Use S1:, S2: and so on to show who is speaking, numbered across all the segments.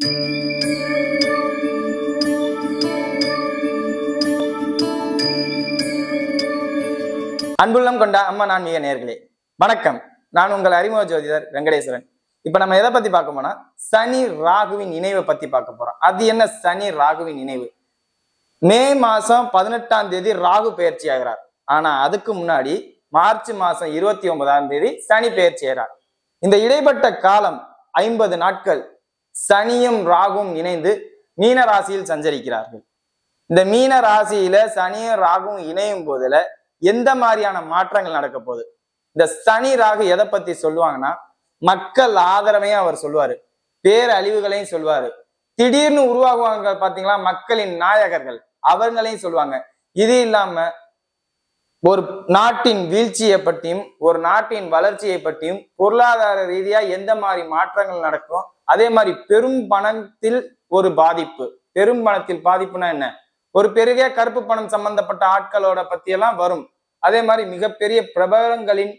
S1: அன்புள்ளம் கொண்ட அம்மா நான் மிக நேர்களே. வணக்கம். நான் உங்கள் அறிமுக ஜோதிடர் வெங்கடேஸ்வரன். இப்ப நம்ம எதை பத்தி பார்க்க போனா சனி ராகுவின் நினைவை பத்தி பார்க்க போறோம். அது என்ன சனி ராகுவின் நினைவு? மே மாசம் பதினெட்டாம் தேதி ராகு பயிற்சி ஆகிறார். ஆனா அதுக்கு முன்னாடி மார்ச் மாசம் இருபத்தி ஒன்பதாம் தேதி சனி பயிற்சி ஆகிறார். இந்த இடைப்பட்ட காலம் ஐம்பது நாட்கள். சனியும் ராகும் இணைந்து மீன ராசியில் சஞ்சரிக்கிறார்கள். இந்த மீன ராசியில சனியும் ராகும் இணையும் போதுல எந்த மாதிரியான மாற்றங்கள் நடக்க போகுது? இந்த சனி ராகு எதை பத்தி சொல்லுவாங்கன்னா மக்கள் ஆதரவையும் அவர் சொல்லுவாரு. பேரழிவுகளையும் சொல்லுவாரு. திடீர்னு உருவாகுவாங்க பாத்தீங்களா? மக்களின் நாயகர்கள். அவங்களையும் சொல்லுவாங்க. இது இல்லாம ஒரு நாட்டின் வீழ்ச்சியை பற்றியும் ஒரு நாட்டின் வளர்ச்சியை பற்றியும் பொருளாதார ரீதியா எந்த மாதிரி மாற்றங்கள் நடக்கும்? அதே மாதிரி பெரும் பணத்தில் ஒரு பாதிப்பு. பெரும் பணத்தில் பாதிப்புனா என்ன? ஒரு பெரிய கருப்பு பணம் சம்பந்தப்பட்ட ஆட்களோட பத்தியெல்லாம் வரும். அதே மாதிரி மிகப்பெரிய பிரபலங்களின்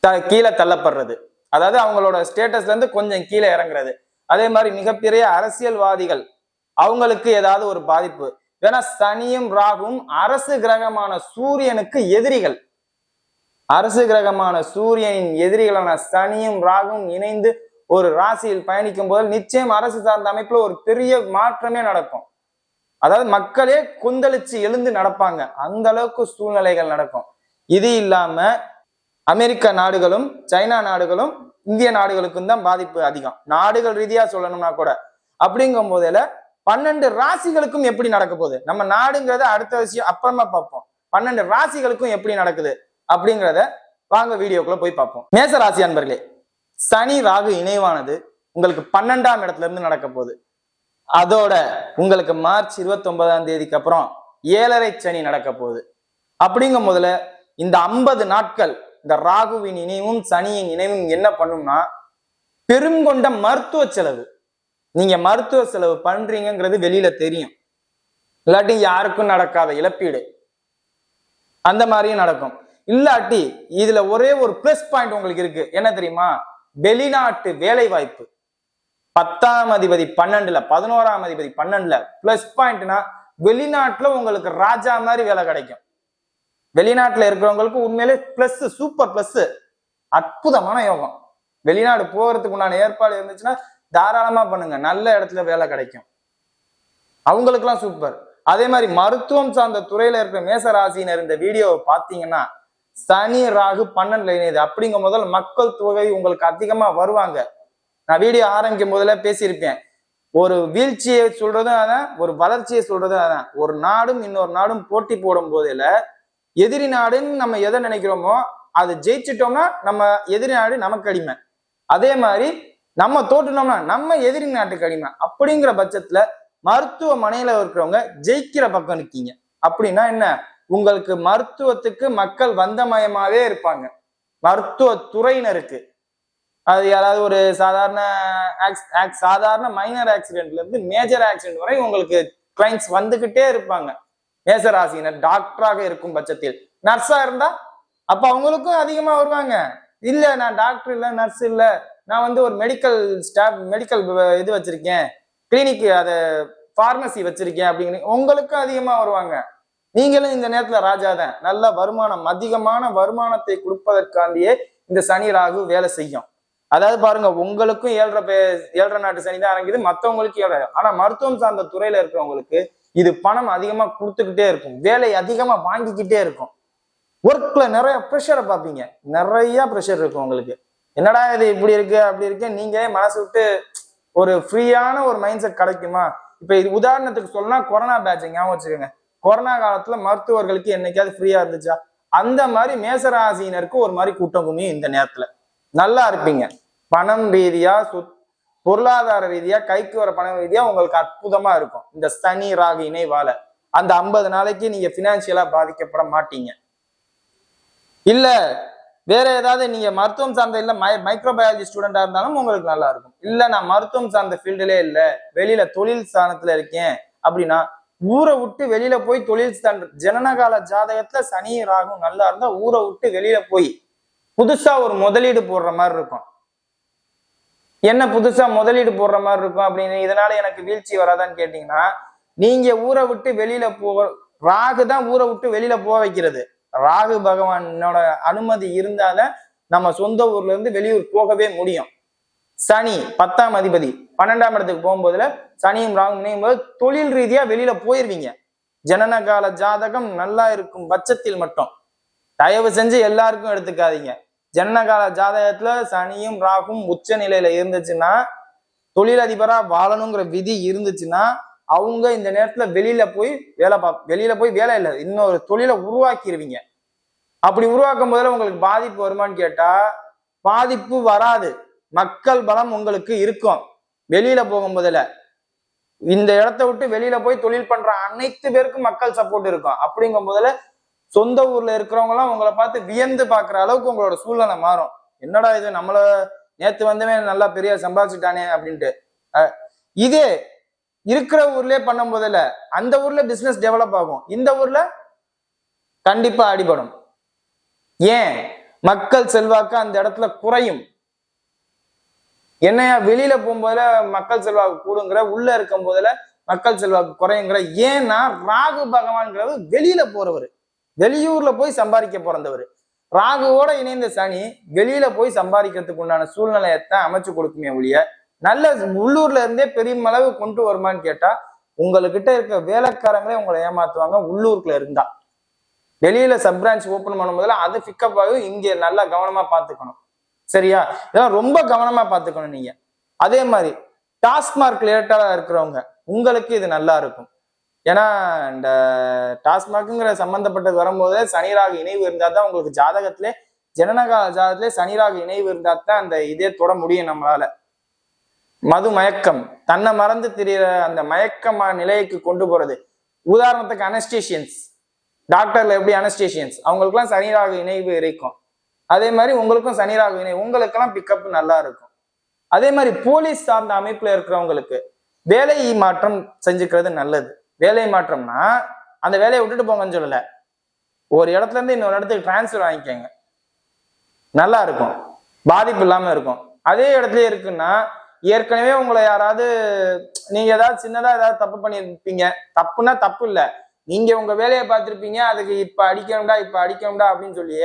S1: த கீழே தள்ளப்படுறது. அதாவது அவங்களோட ஸ்டேட்டஸ்ல இருந்து கொஞ்சம் கீழே இறங்குறது. அதே மாதிரி மிகப்பெரிய அரசியல்வாதிகள் அவங்களுக்கு ஏதாவது ஒரு பாதிப்பு. ஏன்னா சனியும் ராகும் அரசு கிரகமான சூரியனுக்கு எதிரிகள். அரசு கிரகமான சூரியனின் எதிரிகளான சனியும் ராகும் இணைந்து ஒரு ராசியில் பயணிக்கும் போது நிச்சயம் அரசு சார்ந்த அமைப்புல ஒரு பெரிய மாற்றமே நடக்கும். அதாவது மக்களே கொந்தளிச்சு எழுந்து நடப்பாங்க. அந்த அளவுக்கு சூழ்நிலைகள் நடக்கும். இது இல்லாம அமெரிக்க நாடுகளும் சைனா நாடுகளும் இந்திய நாடுகளுக்கும் தான் பாதிப்பு அதிகம். நாடுகள் ரீதியா சொல்லணும்னா கூட. அப்படிங்கும் போதுல பன்னெண்டு ராசிகளுக்கும் எப்படி நடக்க போகுது? நம்ம நாடுங்கிறத அடுத்த விஷயம் அப்புறமா பார்ப்போம். பன்னெண்டு ராசிகளுக்கும் எப்படி நடக்குது? அப்படிங்கிறத வாங்க வீடியோக்குள்ள போய் பார்ப்போம். மேச ராசி அன்பர்களே சனி ராகு இணைவானது உங்களுக்கு பன்னெண்டாம் இடத்துல இருந்து நடக்க போகுது. அதோட உங்களுக்கு மார்ச் இருபத்தி ஒன்பதாம் தேதிக்கு அப்புறம் ஏழரை சனி நடக்க போகுது. அப்படிங்கும் போதுல இந்த ஐம்பது நாட்கள் இந்த ராகுவின் இணைவும் சனியின் இணைவும் என்ன பண்ணும்னா பெருங்கொண்ட மருத்துவ செலவு. நீங்க மருத்துவ செலவு பண்றீங்கிறது வெளியில தெரியும். இல்லாட்டி யாருக்கும் நடக்காத இழப்பீடு. அந்த மாதிரியும் நடக்கும். இல்லாட்டி இதுல ஒரே ஒரு பிளஸ் பாயிண்ட் உங்களுக்கு இருக்கு. என்ன தெரியுமா? வெளிநாட்டு வேலை வாய்ப்பு பத்தாம் அதிபதி பன்னெண்டுல பதினோராம் அதிபதி பன்னெண்டுல பிளஸ் பாயிண்ட்னா வெளிநாட்டுல உங்களுக்கு ராஜா மாதிரி வேலை கிடைக்கும். வெளிநாட்டுல இருக்கிறவங்களுக்கு உண்மையிலே பிளஸ் சூப்பர் பிளஸ் அற்புதமான யோகம். வெளிநாடு போறதுக்கு உண்டான ஏற்பாடு இருந்துச்சுன்னா தாராளமா பண்ணுங்க நல்ல இடத்துல வேலை கிடைக்கும். அவங்களுக்குலாம் சூப்பர் அதே மாதிரி மருத்துவம் சார்ந்த துறையில இருக்கிற மேச ராசியினர் இந்த வீடியோவை பார்த்தீங்கன்னா சனி ராகு பன்னெண்டுல இணையுது. அப்படிங்கும் முதல் மக்கள் தொகை உங்களுக்கு அதிகமா வருவாங்க. நான் வீடியோ ஆரம்பிக்கும் போதுல பேசியிருப்பேன். ஒரு வீழ்ச்சியை சொல்றதும் அதான் ஒரு வளர்ச்சியை சொல்றதும் அதான். ஒரு நாடும் இன்னொரு நாடும் போட்டி போடும் போதில எதிரி நாடுன்னு நம்ம எதை நினைக்கிறோமோ அது ஜெயிச்சிட்டோம்னா நம்ம எதிரி நாடு நமக்கு அடிமை. அதே மாதிரி நம்ம தோற்றுனோம்னா நம்ம எதிரி நாட்டுக்கு அடிமை. அப்படிங்கிற பட்சத்துல மருத்துவமனையில இருக்கிறவங்க ஜெயிக்கிற பக்கம் இருக்கீங்க. அப்படின்னா என்ன? உங்களுக்கு மருத்துவத்துக்கு மக்கள் வந்தமயமாவே இருப்பாங்க. மருத்துவ துறையினருக்கு அது யாராவது ஒரு சாதாரண சாதாரண மைனர் ஆக்சிடென்ட்ல இருந்து மேஜர் ஆக்சிடென்ட் வரை உங்களுக்கு கிளைண்ட்ஸ் வந்துகிட்டே இருப்பாங்க. மேசராசினர் டாக்டராக இருக்கும் பட்சத்தில். நர்ஸா இருந்தா அப்ப அவங்களுக்கும் அதிகமா வருவாங்க. இல்ல நான் டாக்டர் இல்ல நர்ஸ் இல்ல. நான் வந்து ஒரு மெடிக்கல் ஸ்டாஃப் மெடிக்கல் இது வச்சிருக்கேன். கிளினிக் அதை ஃபார்மசி வச்சிருக்கேன் அப்படிங்கிற உங்களுக்கும் அதிகமா வருவாங்க. நீங்களும் இந்த நேரத்துல ராஜா தான். நல்ல வருமானம் அதிகமான வருமானத்தை கொடுப்பதற்காண்டியே இந்த சனி ராகு வேலை செய்யும். அதாவது பாருங்க உங்களுக்கும் ஏழரை பே ஏழரை நாட்டு சனி தான் இறங்குது மற்றவங்களுக்கு ஏழரை ஆனா மருத்துவம் சார்ந்த துறையில இருக்கிறவங்களுக்கு இது பணம் அதிகமா கொடுத்துக்கிட்டே இருக்கும். வேலை அதிகமா வாங்கிக்கிட்டே இருக்கும். ஒர்க்ல நிறைய ப்ரெஷரை பார்ப்பீங்க. நிறைய ப்ரெஷர் இருக்கும் உங்களுக்கு. என்னடா இது இப்படி இருக்கு அப்படி இருக்கு? நீங்க மனசு விட்டு ஒரு ஃப்ரீயான ஒரு மைண்ட் செட் கிடைக்குமா? இப்ப இது உதாரணத்துக்கு சொல்லலாம் கொரோனா பேட்ச் ஞாபகம் வச்சுக்கோங்க. கொரோனா காலத்துல மருத்துவர்களுக்கு என்னைக்காவது ஃப்ரீயா இருந்துச்சா? அந்த மாதிரி மேசராசினருக்கு ஒரு மாதிரி கூட்டம் குமியும் இந்த நேரத்துல. நல்லா இருப்பீங்க. பணம் ரீதியா சொத் பொருளாதார ரீதியா கைக்கு வர பணம் ரீதியா உங்களுக்கு அற்புதமா இருக்கும். இந்த சனி ராகு இணைவால அந்த ஐம்பது நாளைக்கு நீங்க பினான்சியலா பாதிக்கப்பட மாட்டீங்க. இல்ல வேற ஏதாவது நீங்க மருத்துவம் சார்ந்த இல்ல மை மைக்ரோபயாலஜி ஸ்டூடெண்டா இருந்தாலும் உங்களுக்கு நல்லா இருக்கும். இல்ல நான் மருத்துவம் சார்ந்த ஃபீல்டுலே இல்ல வெளியில தொழில் ஸ்தானத்துல இருக்கேன் அப்படின்னா ஊரை விட்டு வெளியில போய் தொழில் ஸ்தான ஜனனகால ஜாதகத்துல சனி ராகும் நல்லா இருந்தா ஊரை விட்டு வெளியில போய் புதுசா ஒரு முதலீடு போடுற மாதிரி இருக்கும். என்ன புதுசா முதலீடு போடுற மாதிரி இருக்கும் அப்படின்னு இதனால எனக்கு வீழ்ச்சி வராதான்னு கேட்டீங்கன்னா நீங்க ஊரை விட்டு வெளியில போ ராகு தான் ஊரை விட்டு வெளியில போக வைக்கிறது. ராகு பகவானோட அனுமதி இருந்தாதான் நம்ம சொந்த ஊர்ல இருந்து வெளியூர் போகவே முடியும். சனி பத்தாம் அதிபதி பன்னெண்டாம் இடத்துக்கு போகும்போதுல சனியும் ராகும் இணையும் போது தொழில் ரீதியா வெளியில போயிருவீங்க. ஜனனகால ஜாதகம் நல்லா இருக்கும் பட்சத்தில் மட்டும். தயவு செஞ்சு எல்லாருக்கும் எடுத்துக்காதீங்க. ஜனனகால ஜாதகத்துல சனியும் ராகும் உச்ச நிலையில இருந்துச்சுன்னா தொழிலதிபரா வாழணுங்கிற விதி இருந்துச்சுன்னா அவங்க இந்த நேரத்துல வெளியில போய் வேலை பா வெளியில போய் வேலை இல்லை இன்னொரு தொழிலை உருவாக்கிடுவீங்க அப்படி உருவாக்கும் போதுல உங்களுக்கு பாதிப்பு வருமான்னு கேட்டா பாதிப்பு வராது. மக்கள் பலம் உங்களுக்கு இருக்கும். வெளியில போகும்போதுல இந்த இடத்த விட்டு வெளியில போய் தொழில் பண்ற அனைத்து பேருக்கும் மக்கள் சப்போர்ட் இருக்கும். அப்படிங்கும் போதுல சொந்த ஊர்ல இருக்கிறவங்க எல்லாம் உங்களை பார்த்து வியந்து பாக்குற அளவுக்கு உங்களோட சூழ்நிலை மாறும். என்னடா இது நம்மள நேத்து வந்தவன் நல்லா பெரிய சம்பாதிச்சுட்டானே அப்படின்ட்டு. இதே இருக்கிற ஊர்லயே பண்ணும் போதுல அந்த ஊர்ல பிசினஸ் டெவலப் ஆகும். இந்த ஊர்ல கண்டிப்பா அடிபடும் ஏன்? மக்கள் செல்வாக்கு அந்த இடத்துல குறையும். என்னையா வெளியில போகும்போதுல மக்கள் செல்வாக்கு கூடுங்கிற உள்ள இருக்கும் போதுல மக்கள் செல்வாக்கு குறையுங்கிற ஏன்னா ராகு பகவான்கிறவர் வெளியில போறவர். வெளியூர்ல போய் சம்பாதிக்க பிறந்தவர். ராகுவோட இணைந்த சனி வெளியில போய் சம்பாதிக்கிறதுக்கு உண்டான சூழ்நிலையத்தான் அமைச்சு கொடுக்குமே ஒழிய நல்ல உள்ளூர்ல இருந்தே பெருமளவு கொண்டு வருமான்னு கேட்டா உங்ககிட்ட இருக்க வேலைக்காரங்களே உங்களை ஏமாத்துவாங்க உள்ளூர்ல இருந்தா. வெளியில சப் பிரான்ச் ஓபன் பண்ணும்போதுல அது பிக்கப் ஆகும் இங்க நல்லா கவனமா பாத்துக்கணும் சரியா? இதெல்லாம் ரொம்ப கவனமா பார்த்துக்கணும் நீங்க. அதே மாதிரி டாஸ்மார்க் ரிலேட்டடா இருக்கிறவங்க உங்களுக்கு இது நல்லா இருக்கும். ஏன்னா இந்த டாஸ்மார்க்குங்கிற சம்பந்தப்பட்டது வரும்போது சனிராக இணைவு இருந்தா தான் உங்களுக்கு ஜாதகத்திலே ஜனனகால ஜாதகத்திலே சனிராக இணைவு இருந்தா தான் அந்த இதே தொட முடியும் நம்மளால. மது மயக்கம் தன்னை மறந்து திரியிற அந்த மயக்கமா நிலைக்கு கொண்டு போறது. உதாரணத்துக்கு அனஸ்டேஷியன்ஸ் டாக்டர்ல எப்படி அனஸ்டேஷியன்ஸ் அவங்களுக்குலாம் சனிராக இணைவு இருக்கும். அதே மாதிரி உங்களுக்கும் சனிராக வினை உங்களுக்கெல்லாம் பிக்கப் நல்லா இருக்கும் அதே மாதிரி போலீஸ் சார்ந்த அமைப்புல இருக்கிறவங்களுக்கு வேலை மாற்றம் செஞ்சுக்கிறது நல்லது. வேலை மாற்றம்னா அந்த வேலையை விட்டுட்டு போங்கன்னு சொல்லல. ஒரு இடத்துல இருந்து இன்னொரு இடத்துக்கு டிரான்ஸ்ஃபர் வாங்கிக்கோங்க. நல்லா இருக்கும் பாதிப்பு இல்லாம இருக்கும். அதே இடத்துல இருக்குன்னா ஏற்கனவே உங்களை யாராவது நீங்க ஏதாவது சின்னதா ஏதாவது தப்பு பண்ணியிருப்பீங்க தப்புன்னா தப்பு இல்லை. நீங்க உங்க வேலையை பார்த்திருப்பீங்க. அதுக்கு இப்ப அடிக்கணும்டா இப்ப அடிக்கணும்டா அப்படின்னு சொல்லி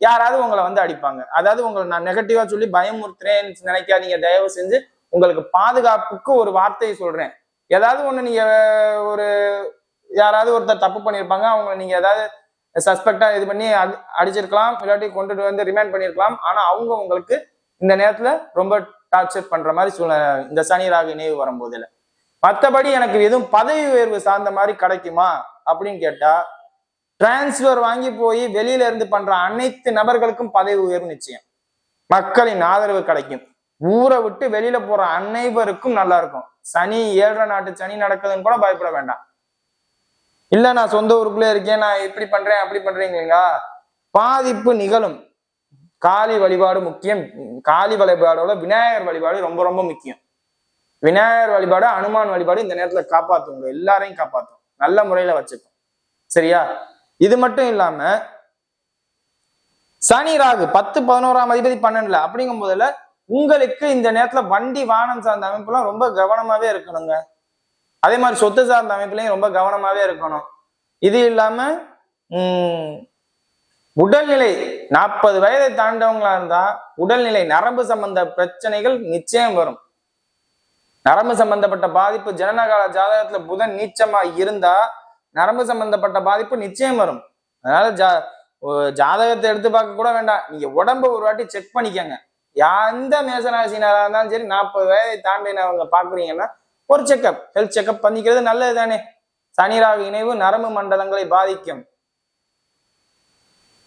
S1: யாராவது உங்களை வந்து அடிப்பாங்க. அதாவது உங்களை நான் நெகட்டிவா சொல்லி பயமுறுத்துறேன்னு நினைக்காதீங்க தயவு செஞ்சு உங்களுக்கு பாதுகாப்புக்கு ஒரு வார்த்தையை சொல்றேன். ஏதாவது ஒண்ணு நீங்க ஒரு யாராவது ஒருத்தர் தப்பு பண்ணியிருப்பாங்க அவங்க நீங்க ஏதாவது சஸ்பெக்டா இது பண்ணி அடி- அடிச்சிருக்கலாம் இல்லாட்டி கொண்டுட்டு வந்து ரிமைண்ட் பண்ணியிருக்கலாம். ஆனா அவங்க உங்களுக்கு இந்த நேரத்துல ரொம்ப டார்ச்சர் பண்ற மாதிரி சூழ்நிலை இந்த சனி ராகு நினைவு வரும்போதுல. மற்றபடி எனக்கு எதுவும் பதவி உயர்வு சார்ந்த மாதிரி கிடைக்குமா அப்படின்னு கேட்டா டிரான்ஸ்ஃபர் வாங்கி போய் வெளியில இருந்து பண்ற அனைத்து நபர்களுக்கும் பதவி உயர்வு நிச்சயம். மக்களின் ஆதரவு கிடைக்கும். ஊரை விட்டு வெளியில போற அனைவருக்கும் நல்லா இருக்கும். சனி ஏழரை நாட்டு சனி நடக்குதுன்னு கூட பயப்பட வேண்டாம். இல்ல நான் சொந்த ஊருக்குள்ளே இருக்கேன் நான் இப்படி பண்றேன் அப்படி பண்றீங்களா பாதிப்பு நிகழும். காளி வழிபாடு முக்கியம். காளி வழிபாடோட விநாயகர் வழிபாடு ரொம்ப ரொம்ப முக்கியம். விநாயகர் வழிபாடு அனுமான் வழிபாடு இந்த நேரத்துல காப்பாத்துங்க. எல்லாரையும் காப்பாத்தும். நல்ல முறையில வச்சுக்கும் சரியா? இது மட்டும் இல்லாம சனி ராகு பத்து பதினோராம் அதிபதி பன்னெண்டுல அப்படிங்கும் போதுல உங்களுக்கு இந்த நேரத்துல வண்டி வாகனம் சார்ந்த அமைப்புலாம் ரொம்ப கவனமாவே இருக்கணுங்க. அதே மாதிரி சொத்து சார்ந்த அமைப்புலையும் ரொம்ப கவனமாவே இருக்கணும். இது இல்லாம உம் உடல்நிலை நாற்பது வயதை தாண்டவங்களா இருந்தா உடல்நிலை நரம்பு சம்பந்த பிரச்சனைகள் நிச்சயம் வரும். நரம்பு சம்பந்தப்பட்ட பாதிப்பு ஜனனகால ஜாதகத்துல புதன் நீச்சமா இருந்தா நரம்பு சம்பந்தப்பட்ட பாதிப்பு நிச்சயம் வரும். அதனால ஜா ஜாதகத்தை எடுத்து பார்க்க கூட வேண்டாம். நீங்க உடம்ப ஒரு வாட்டி செக் பண்ணிக்கங்க. எந்த மேசராசினரா இருந்தாலும் சரி நாற்பது வயதை தாண்டினவங்க பாக்குறீங்கன்னா ஒரு செக்கப் ஹெல்த் செக்கப் பண்ணிக்கிறது நல்லது தானே. சனிராக இணைவு நரம்பு மண்டலங்களை பாதிக்கும்.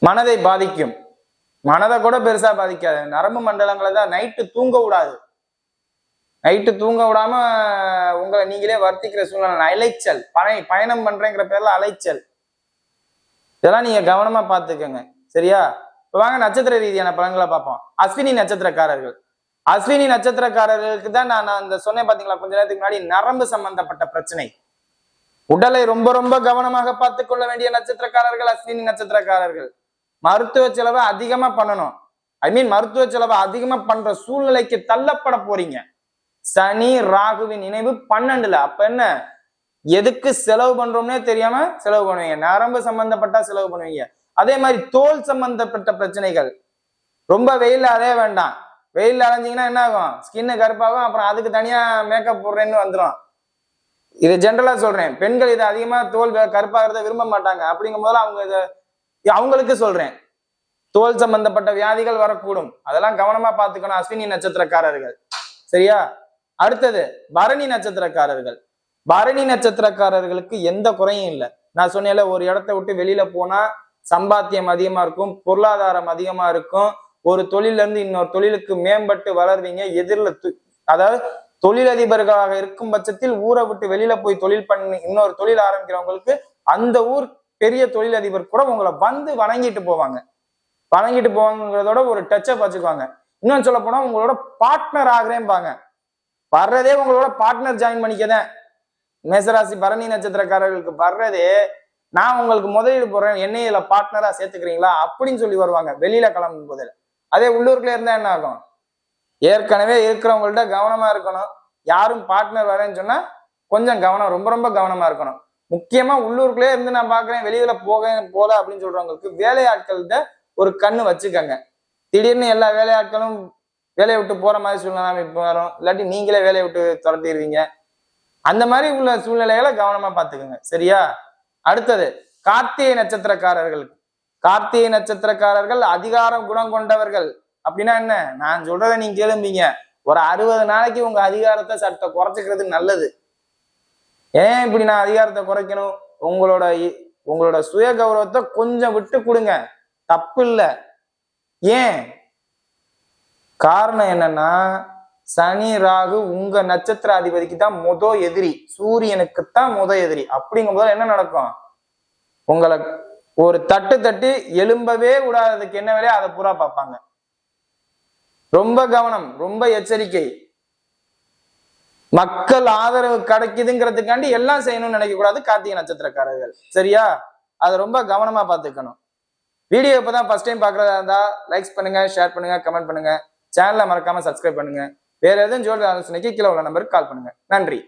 S1: மனதை பாதிக்கும். மனதை கூட பெருசா பாதிக்காது. நரம்பு மண்டலங்களை தான் நைட்டு தூங்க கூடாது நைட்டு தூங்க விடாம உங்களை நீங்களே வர்த்திக்கிற சூழ்நிலை. அலைச்சல் பழ பயணம் பண்றேங்கிற பேர்ல அலைச்சல். இதெல்லாம் நீங்க கவனமா பார்த்துக்கோங்க. சரியா? இப்ப வாங்க நட்சத்திர ரீதியான பலன்களை பார்ப்போம். அஸ்வினி நட்சத்திரக்காரர்கள். அஸ்வினி நட்சத்திரக்காரர்களுக்கு தான் நான் அந்த சொன்னேன் பாத்தீங்களா? கொஞ்ச நேரத்துக்கு முன்னாடி நரம்பு சம்பந்தப்பட்ட பிரச்சனை. உடலை ரொம்ப ரொம்ப கவனமாக பார்த்து கொள்ள வேண்டிய நட்சத்திரக்காரர்கள் அஸ்வினி நட்சத்திரக்காரர்கள். மருத்துவ செலவை அதிகமா பண்ணணும். ஐ மீன் மருத்துவ செலவை அதிகமா பண்ற சூழ்நிலைக்கு தள்ளப்பட போறீங்க. சனி ராகுவின் இணைவு பன்னெண்டுல. அப்ப என்ன? எதுக்கு செலவு பண்றோம்னே தெரியாம செலவு பண்ணுவீங்க. நரம்பு சம்பந்தப்பட்டா செலவு பண்ணுவீங்க. அதே மாதிரி தோல் சம்பந்தப்பட்ட பிரச்சனைகள். ரொம்ப வெயில் அலைய வேண்டாம். வெயில் அலைஞ்சிங்கன்னா என்ன ஆகும்? ஸ்கின்னு கருப்பாகும். அப்புறம் அதுக்கு தனியா மேக்கப் போடுறேன்னு வந்துடும் இது ஜென்ரலா சொல்றேன். பெண்கள் இதை அதிகமா தோல் கருப்பாகிறத விரும்ப மாட்டாங்க. அப்படிங்கும் போது அவங்க இதை அவங்களுக்கு சொல்றேன். தோல் சம்பந்தப்பட்ட வியாதிகள் வரக்கூடும். அதெல்லாம் கவனமா பார்த்துக்கணும் அஸ்வினி நட்சத்திரக்காரர்கள். சரியா? அடுத்தது பரணி நட்சத்திரக்காரர்கள். பரணி நட்சத்திரக்காரர்களுக்கு எந்த குறையும் இல்லை. நான் சொன்னேன்ல ஒரு இடத்த விட்டு வெளியில போனா சம்பாத்தியம் அதிகமா இருக்கும் பொருளாதாரம் அதிகமா இருக்கும் ஒரு தொழில இருந்து இன்னொரு தொழிலுக்கு மேம்பட்டு வளர்வீங்க எதிரில் அதாவது தொழிலதிபர்களாக இருக்கும் பட்சத்தில் ஊரை விட்டு வெளியில போய் தொழில் பண்ணி இன்னொரு தொழில் ஆரம்பிக்கிறவங்களுக்கு அந்த ஊர் பெரிய தொழிலதிபர் கூட உங்களை வந்து வணங்கிட்டு போவாங்க. வணங்கிட்டு போவாங்கிறதோட ஒரு டச்சப் வச்சுக்குவாங்க. இன்னும் சொல்ல போனா உங்களோட பார்ட்னர் ஆகிறேன்பாங்க வர்றதே உங்களோட பார்ட்னர் ஜாயின் பண்ணிக்கதான் மேசராசி பரணி நட்சத்திரக்காரர்களுக்கு வர்றதே நான் உங்களுக்கு முதலீடு போடுறேன் என்னைய இதுல பார்ட்னரா சேர்த்துக்கிறீங்களா? அப்படின்னு சொல்லி வருவாங்க. வெளியில கிளம்பும் போதில் அதே உள்ளூர்களே இருந்தா என்ன ஆகும்? ஏற்கனவே இருக்கிறவங்கள்ட்ட கவனமா இருக்கணும். யாரும் பார்ட்னர் வரேன்னு சொன்னா கொஞ்சம் கவனம் ரொம்ப ரொம்ப கவனமா இருக்கணும். முக்கியமா உள்ளூருக்குள்ளே இருந்து நான் பாக்குறேன் வெளியில போக போல அப்படின்னு சொல்றவங்களுக்கு வேலையாட்கள்கிட்ட ஒரு கண்ணு வச்சுக்கங்க. திடீர்னு எல்லா வேலையாட்களும் வேலையை விட்டு போற மாதிரி சூழ்நிலை இப்போ வரும் இல்லாட்டி நீங்களே வேலையை விட்டு துரத்திடுவீங்க. அந்த மாதிரி உள்ள சூழ்நிலைகளை கவனமா பாத்துக்கோங்க சரியா? அடுத்தது கார்த்திகை நட்சத்திரக்காரர்கள். கார்த்திகை நட்சத்திரக்காரர்கள் அதிகாரம் குணம் கொண்டவர்கள். அப்படின்னா என்ன? நான் சொல்றதை நீங்க கேளும்பீங்க. ஒரு அறுபது நாளைக்கு உங்க அதிகாரத்தை சட்ட குறைச்சிக்கிறது நல்லது. ஏன் இப்படி நான் அதிகாரத்தை குறைக்கணும்? உங்களோட இ- உங்களோட சுய கௌரவத்தை கொஞ்சம் விட்டு கொடுங்க. தப்பு இல்லை ஏன்? காரணம் என்னன்னா சனி ராகு உங்க நட்சத்திர அதிபதிக்கு தான் முத எதிரி. சூரியனுக்கு தான் முத எதிரி. அப்படிங்கும்போது என்ன நடக்கும்? உங்களை ஒரு தட்டு தட்டி எலும்பவே விடாததுக்கு என்ன வேலையோ அதை பூரா பார்ப்பாங்க. ரொம்ப கவனம் ரொம்ப எச்சரிக்கை. மக்கள் ஆதரவு கிடைக்குதுங்கிறதுக்காண்டி எல்லாம் செய்யணும்னு நினைக்க கூடாது கார்த்திகை நட்சத்திரக்காரர்கள். சரியா? அதை ரொம்ப கவனமா பார்த்துக்கணும். வீடியோ இப்பதான் ஃபர்ஸ்ட் டைம் பார்க்குறதா இருந்தா லைக்ஸ் பண்ணுங்க ஷேர் பண்ணுங்க கமெண்ட் பண்ணுங்க. சேனலை மறக்காம சப்ஸ்கிரைப் பண்ணுங்க. வேற எதுவும் ஜோடி ஆலோசனைக்கு கீழே உள்ள நம்பருக்கு கால் பண்ணுங்க. நன்றி.